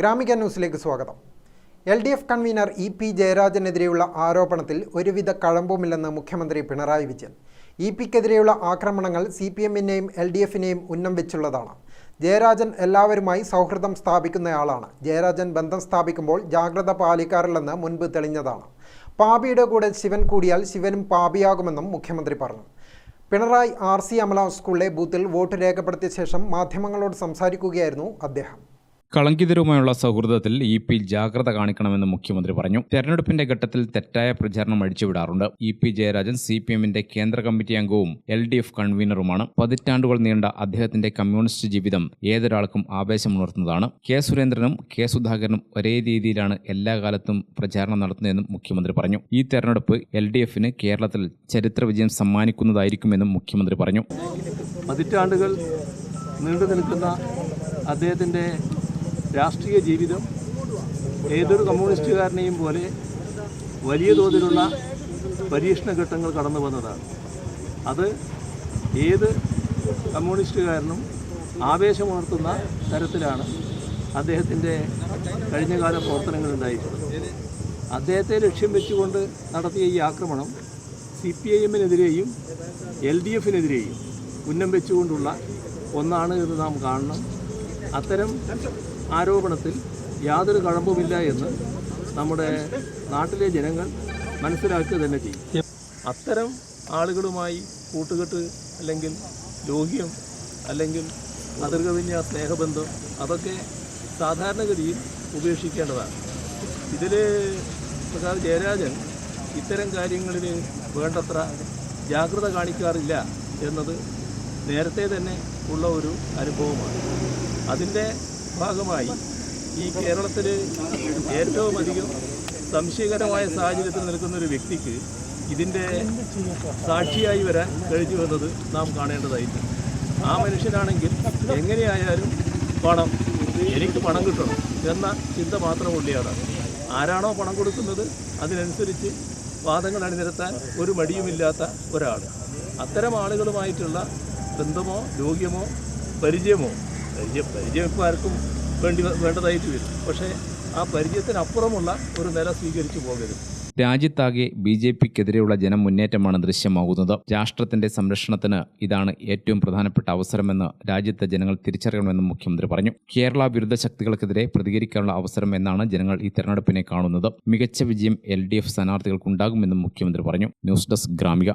ഗ്രാമിക ന്യൂസിലേക്ക് സ്വാഗതം. L D F convener E P ജയരാജനെതിരെയുള്ള ആരോപണത്തിൽ ഒരുവിധ കഴമ്പുമില്ലെന്ന് മുഖ്യമന്ത്രി പിണറായി വിജയൻ. ഇ പിക്കെതിരെയുള്ള ആക്രമണങ്ങൾ സി പി എമ്മിനെയും എൽ ഡി എഫിനെയും ഉന്നം വെച്ചുള്ളതാണ്. ജയരാജൻ എല്ലാവരുമായി സൗഹൃദം സ്ഥാപിക്കുന്നയാളാണ്. ജയരാജൻ ബന്ധം സ്ഥാപിക്കുമ്പോൾ ജാഗ്രത പാലിക്കാറില്ലെന്ന് മുൻപ് തെളിഞ്ഞതാണ്. പാപിയുടെ കൂടെ ശിവൻ കൂടിയാൽ ശിവനും പാപിയാകുമെന്നും മുഖ്യമന്ത്രി പറഞ്ഞു. പിണറായി ആർ സി അമല സ്കൂളിലെ ബൂത്തിൽ വോട്ട് രേഖപ്പെടുത്തിയ ശേഷം മാധ്യമങ്ങളോട് സംസാരിക്കുകയായിരുന്നു അദ്ദേഹം. കളങ്കിതരുമായുള്ള സൗഹൃദത്തിൽ ഇ പി ജാഗ്രത കാണിക്കണമെന്ന് മുഖ്യമന്ത്രി പറഞ്ഞു. തെരഞ്ഞെടുപ്പിന്റെ ഘട്ടത്തിൽ തെറ്റായ പ്രചാരണം അഴിച്ചുവിടാറുണ്ട് E P Jayarajan C P എമ്മിന്റെ കേന്ദ്ര കമ്മിറ്റി അംഗവും എൽ ഡി എഫ് കൺവീനറുമാണ്. പതിറ്റാണ്ടുകൾ നീണ്ട അദ്ദേഹത്തിന്റെ കമ്മ്യൂണിസ്റ്റ് ജീവിതം ഏതൊരാൾക്കും ആവേശമുണർത്തുന്നതാണ്. കെ സുരേന്ദ്രനും കെ സുധാകരനും ഒരേ രീതിയിലാണ് എല്ലാ കാലത്തും പ്രചാരണം നടത്തുന്നതെന്നും മുഖ്യമന്ത്രി പറഞ്ഞു. ഈ തെരഞ്ഞെടുപ്പ് എൽ ഡി എഫിന് കേരളത്തിൽ ചരിത്ര വിജയം സമ്മാനിക്കുന്നതായിരിക്കുമെന്നും മുഖ്യമന്ത്രി പറഞ്ഞു. പതിറ്റാണ്ടുകൾ നീണ്ടു നിൽക്കുന്ന അദ്ദേഹത്തിന്റെ രാഷ്ട്രീയ ജീവിതം ഏതൊരു കമ്മ്യൂണിസ്റ്റുകാരനെയും പോലെ വലിയ തോതിലുള്ള പരീക്ഷണ ഘട്ടങ്ങൾ കടന്നു വന്നതാണ്. അത് ഏത് കമ്മ്യൂണിസ്റ്റുകാരനും ആവേശമുണർത്തുന്ന തരത്തിലാണ് അദ്ദേഹത്തിന്റെ കഴിഞ്ഞകാല പ്രവർത്തനങ്ങൾ ഉണ്ടായിട്ടുള്ളത് അദ്ദേഹത്തെ ലക്ഷ്യം വെച്ചുകൊണ്ട് നടത്തിയ ഈ ആക്രമണം സി പി ഐ എമ്മിനെതിരെയും എൽ ഡി എഫിനെതിരെയും ഉന്നം വെച്ചുകൊണ്ടുള്ള ഒന്നാണ് എന്ന് നാം കാണണം. അത്തരം ആരോപണത്തിൽ യാതൊരു കഴമ്പുമില്ല എന്ന് നമ്മുടെ നാട്ടിലെ ജനങ്ങൾ മനസ്സിലാക്കുക തന്നെ ചെയ്യും. അത്തരം ആളുകളുമായി കൂട്ടുകെട്ട് അല്ലെങ്കിൽ ലോഹ്യം അല്ലെങ്കിൽ അതിർകവിഞ്ഞ സ്നേഹബന്ധം അതൊക്കെ സാധാരണഗതിയിൽ ഉപേക്ഷിക്കേണ്ടതാണ്. ഇതിൽ പ്രസാദ് ജയരാജൻ ഇത്തരം കാര്യങ്ങളിൽ വേണ്ടത്ര ജാഗ്രത കാണിക്കാറില്ല എന്നത് നേരത്തെ തന്നെ ഉള്ള ഒരു അനുഭവമാണ്. അതിന്റെ ഭാഗമായി ഈ കേരളത്തിൽ ഏറ്റവും അധികം സംശയകരമായ സാഹചര്യത്തിൽ നിൽക്കുന്ന ഒരു വ്യക്തിക്ക് ഇതിന്റെ സാക്ഷിയായി വരാൻ കഴിഞ്ഞു എന്നത് നാം കാണേണ്ടതായിട്ടുണ്ട്. ആ മനുഷ്യനാണെങ്കിൽ എങ്ങനെയായാലും പണം എനിക്ക് പണം കിട്ടണം എന്ന ചിന്ത മാത്രം ഉള്ളിയാണ്. ആരാണോ പണം കൊടുക്കുന്നത് അതിനനുസരിച്ച് വാദങ്ങൾ അണിനിരത്താൻ ഒരു മടിയുമില്ലാത്ത ഒരാൾ അത്തരം ആളുകളുമായിട്ടുള്ള ബന്ധമോ യോഗ്യമോ പരിചയമോ? പരിചയം പരിചയം ഇപ്പോൾ ആർക്കും വേണ്ടി വേണ്ടതായിട്ട് വരും. പക്ഷേ ആ പരിചയത്തിനപ്പുറമുള്ള ഒരു നില സ്വീകരിച്ചു പോകരുത്. രാജ്യത്താകെ ബി ജെ പിക്കെതിരെയുള്ള ജനമുന്നേറ്റമാണ് ദൃശ്യമാകുന്നത്. രാഷ്ട്രത്തിന്റെ സംരക്ഷണത്തിന് ഇതാണ് ഏറ്റവും പ്രധാനപ്പെട്ട അവസരമെന്ന് രാജ്യത്തെ ജനങ്ങൾ തിരിച്ചറിയണമെന്നും മുഖ്യമന്ത്രി പറഞ്ഞു. കേരള വിരുദ്ധ ശക്തികൾക്കെതിരെ പ്രതികരിക്കാനുള്ള അവസരം എന്നാണ് ജനങ്ങൾ ഈ തെരഞ്ഞെടുപ്പിനെ കാണുന്നത്. മികച്ച വിജയം എൽ ഡി എഫ് സ്ഥാനാർത്ഥികൾക്കുണ്ടാകുമെന്നും മുഖ്യമന്ത്രി പറഞ്ഞു. News desk Gramika.